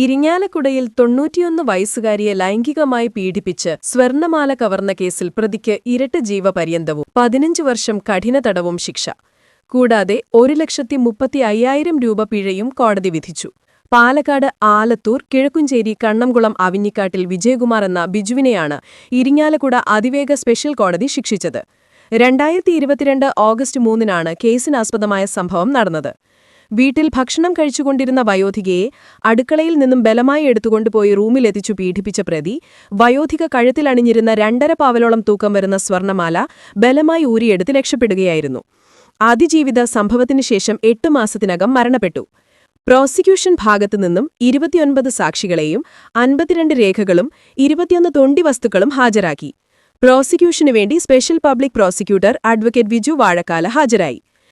ഇരിങ്ങാലക്കുടയിൽ തൊണ്ണൂറ്റിയൊന്ന് വയസ്സുകാരിയെ ലൈംഗികമായി പീഡിപ്പിച്ച് സ്വർണമാല കവർന്ന കേസിൽ പ്രതിക്ക് ഇരട്ട ജീവപര്യന്തവും പതിനഞ്ച് വർഷം കഠിന തടവും ശിക്ഷ. കൂടാതെ ഒരു ലക്ഷത്തി മുപ്പത്തി അയ്യായിരം രൂപ പിഴയും കോടതി വിധിച്ചു. പാലക്കാട് ആലത്തൂർ കിഴക്കുംചേരി കണ്ണംകുളം അവിഞ്ഞിക്കാട്ടിൽ വിജയകുമാർ എന്ന ബിജുവിനെയാണ് ഇരിങ്ങാലക്കുട അതിവേഗ സ്പെഷ്യൽ കോടതി ശിക്ഷിച്ചത്. രണ്ടായിരത്തി ഇരുപത്തിരണ്ട് ഓഗസ്റ്റ് മൂന്നിനാണ് കേസിനാസ്പദമായ സംഭവം നടന്നത്. വീട്ടിൽ ഭക്ഷണം കഴിച്ചുകൊണ്ടിരുന്ന വയോധികയെ അടുക്കളയിൽ നിന്നും ബലമായി എടുത്തുകൊണ്ടുപോയി റൂമിലെത്തിച്ചു പീഡിപ്പിച്ച പ്രതി വയോധിക കഴുത്തിലണിഞ്ഞിരുന്ന രണ്ടര പാവലോളം തൂക്കം വരുന്ന സ്വർണമാല ബലമായി ഊരിയെടുത്ത് രക്ഷപ്പെടുകയായിരുന്നു. അതിജീവിത സംഭവത്തിനു ശേഷം എട്ടു മാസത്തിനകം മരണപ്പെട്ടു. പ്രോസിക്യൂഷൻ ഭാഗത്തു നിന്നും ഇരുപത്തിയൊൻപത് സാക്ഷികളെയും അൻപത്തിരണ്ട് രേഖകളും ഇരുപത്തിയൊന്ന് തൊണ്ടി വസ്തുക്കളും ഹാജരാക്കി. പ്രോസിക്യൂഷനു വേണ്ടി special public prosecutor advocate Viju Vazhakkala ഹാജരായി.